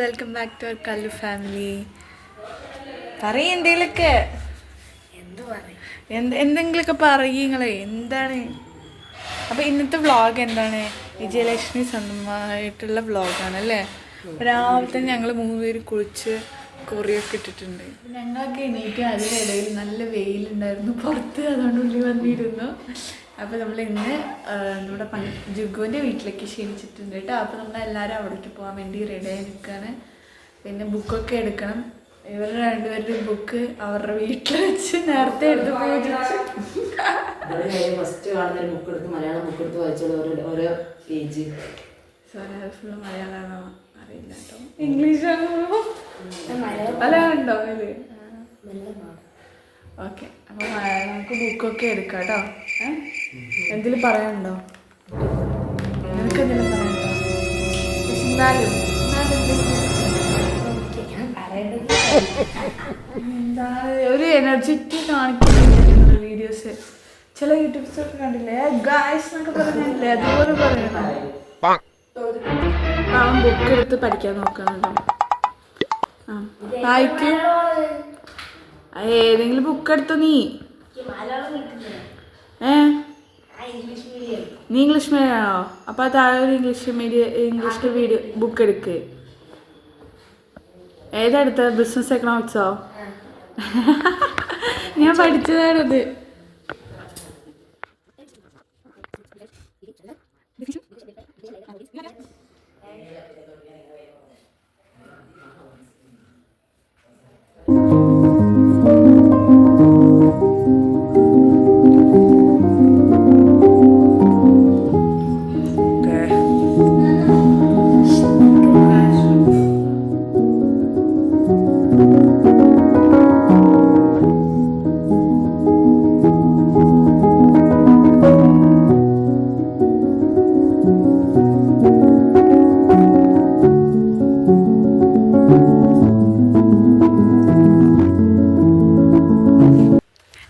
Welcome back to our Kallu family പറയും എന്തെങ്കിലുമൊക്കെ. എന്ത് എന്തെങ്കിലുമൊക്കെ നിങ്ങൾ എന്താണ്? അപ്പൊ ഇന്നത്തെ വ്ളോഗ് എന്താണ്? വിജയലക്ഷ്മി സ്വന്തമായിട്ടുള്ള വ്ളോഗാണ് അല്ലേ രാവിലെ തന്നെ ഞങ്ങൾ മൂന്നുപേര് കുളിച്ച് കൊറിയൊക്കെ ഇട്ടിട്ടുണ്ട്. ഞങ്ങളൊക്കെ എണീറ്റ് ഇടയിൽ നല്ല വെയിലുണ്ടായിരുന്നു. പുറത്ത് അതുകൊണ്ട് ഉള്ളിൽ വന്നിരുന്നു. അപ്പോൾ നമ്മൾ ഇന്ന് നമ്മുടെ പണി ജുഗുവിന്റെ വീട്ടിലേക്ക് ക്ഷണിച്ചിട്ടുണ്ട് കേട്ടോ. അപ്പോൾ നമ്മൾ എല്ലാവരും അവിടേക്ക് പോകാൻ വേണ്ടി റെഡിയായി നിൽക്കുകയാണ് പിന്നെ ബുക്കൊക്കെ എടുക്കണം. ഇവർ രണ്ടുപേരുടെ ബുക്ക് അവരുടെ വീട്ടിൽ വെച്ച് നേരത്തെ എടുത്ത് പൂജിച്ചു. ഫസ്റ്റ് കാണുന്ന ഒരു ബുക്ക് എടുത്ത് മലയാളം ബുക്ക് എടുത്ത് വായിച്ചത് ഓരോ ഓരോ പേജ് ഫുള്ള് മലയാളമാണോ അറിയില്ല കേട്ടോ ഇംഗ്ലീഷ് മലയാളം ഉണ്ടോ ഓക്കെ അപ്പോൾ നമുക്ക് ബുക്കൊക്കെ എടുക്കാം കേട്ടോ ഏഹ് എന്തെങ്കിലും പറയാനുണ്ടോ? നിനക്ക് എന്തെങ്കിലും പറയാനുണ്ടോ? എന്നാലും ഒരു എനർജറ്റിക് കാണിക്കുന്നുണ്ട് വീഡിയോസ് ചില യൂട്യൂബ്സൊക്കെ കണ്ടില്ലേ? ഗായ്സ് എന്നൊക്കെ പറഞ്ഞില്ലേ? അതുപോലെ പറയണം. അവൻ ബുക്ക് എടുത്ത് പഠിക്കാൻ നോക്കുന്നുണ്ടോ ആ വായിക്ക് ഏതെങ്കിലും ബുക്ക് എടുത്തു നീ? ഏ? നീ ഇംഗ്ലീഷ് മീഡിയം ആണോ? അപ്പൊ താഴെ ഒരു English medium English video book എടുക്ക്. ഏതാ എടുത്ത ബിസിനസ് എക്കണോമിക്സോ ഞാൻ പഠിച്ചതാണത്.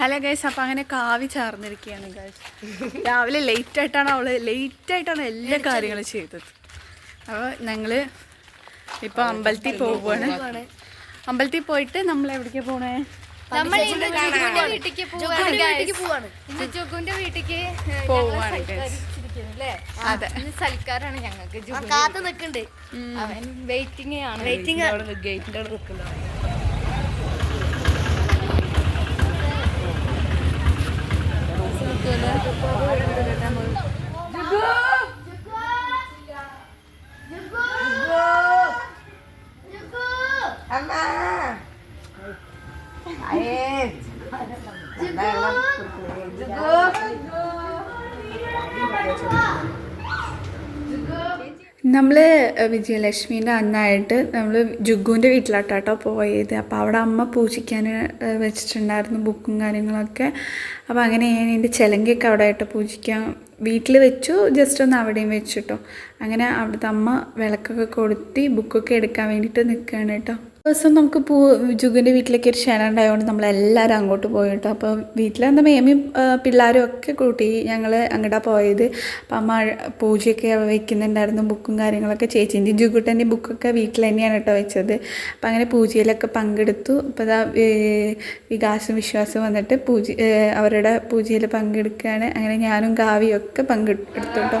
ഹലോ ഗൈസ് അപ്പം അങ്ങനെ കാവി ചാർന്നിരിക്കുകയാണ് ഗൈസ്. രാവിലെ ലേറ്റ് ആയിട്ടാണ് അവൾ ലേറ്റ് ആയിട്ടാണ് എല്ലാ കാര്യങ്ങളും ചെയ്തത്. അപ്പോൾ ഞങ്ങൾ ഇപ്പോൾ അമ്പലത്തിൽ പോവുകയാണ് അമ്പലത്തിൽ പോയിട്ട് നമ്മൾ എവിടേക്ക് പോണേ? നമ്മൾ പോവാണ്. ഇന്ന് പോവാണ് guys. അതെ. സൽക്കാരാണ് ഞങ്ങൾക്ക് കാത്തു അവൻ വെയിറ്റിംഗ് ആണ്. വെയിറ്റിംഗ് ഗേറ്റിന്റെ അവിടെ നിൽക്കില്ല നമ്മൾ വിജയലക്ഷ്മീന്റെ അന്നായിട്ട് നമ്മൾ ജുഗുവിന്റെ വീട്ടിലാട്ടാട്ടോ പോയത്. അപ്പോൾ അവിടെ അമ്മ പൂജിക്കാൻ വെച്ചിട്ടുണ്ടായിരുന്നു ബുക്കും കാര്യങ്ങളൊക്കെ. അപ്പോൾ അങ്ങനെ ഞാൻ എന്റെ ചിലങ്കയൊക്കെ അവിടെ ആയിട്ട് പൂജിക്കാൻ വീട്ടിൽ വെച്ചു ജസ്റ്റ് ഒന്ന് അവിടെയും വെച്ചിട്ടോ. കേട്ടോ അങ്ങനെ അവിടുത്തെ അമ്മ വിളക്കൊക്കെ കൊളുത്തി ബുക്കൊക്കെ എടുക്കാൻ വേണ്ടിയിട്ട് നിൽക്കുകയാണ് കേട്ടോ. ദിവസം നമുക്ക് പൂ ജുഗിന്റെ വീട്ടിലേക്ക് ഒരു ക്ഷണം ഉണ്ടായതുകൊണ്ട് നമ്മളെല്ലാവരും അങ്ങോട്ട് പോയി കേട്ടോ അപ്പോൾ വീട്ടിലെന്താ മേമിയും ആ, പിള്ളേരും ഒക്കെ കൂട്ടി ഞങ്ങൾ അങ്ങോട്ടാണ് പോയത്. അപ്പം അമ്മ പൂജയൊക്കെ വെക്കുന്നുണ്ടായിരുന്നു ബുക്കും കാര്യങ്ങളൊക്കെ. ചേച്ചീന്റെ ജുഗുട്ടന്റെ ബുക്കൊക്കെ വീട്ടിൽ തന്നെയാണ് കേട്ടോ വെച്ചത്. അപ്പം അങ്ങനെ പൂജയിലൊക്കെ പങ്കെടുത്തു. അപ്പോൾ അതാ വികാസം വിശ്വാസം വന്നിട്ട് പൂജ അവരുടെ പൂജയിൽ പങ്കെടുക്കുകയാണ്. അങ്ങനെ ഞാനും ഗാവിയൊക്കെ ഒക്കെ പങ്കെടുത്തു കേട്ടോ.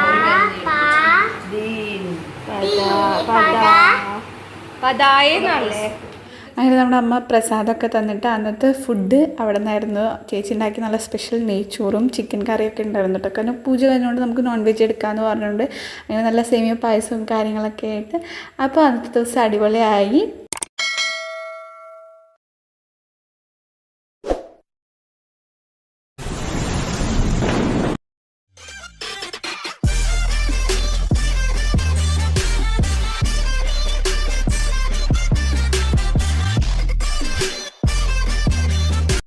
അങ്ങനെ നമ്മുടെ അമ്മ പ്രസാദമൊക്കെ തന്നിട്ട് അന്നത്തെ ഫുഡ് അവിടെ നിന്നായിരുന്നു ചേച്ചി ഉണ്ടാക്കി നല്ല സ്പെഷ്യൽ നെയ്ച്ചോറും ചിക്കൻ കറിയൊക്കെ ഉണ്ടായിരുന്നു കേട്ടോ. കാരണം പൂജ കഴിഞ്ഞുകൊണ്ട് നമുക്ക് നോൺ വെജ് എടുക്കാമെന്ന് പറഞ്ഞുകൊണ്ട് അങ്ങനെ നല്ല സേമിയ പായസവും കാര്യങ്ങളൊക്കെ ആയിട്ട്. അപ്പോൾ അന്നത്തെ ദിവസം അടിപൊളിയായി.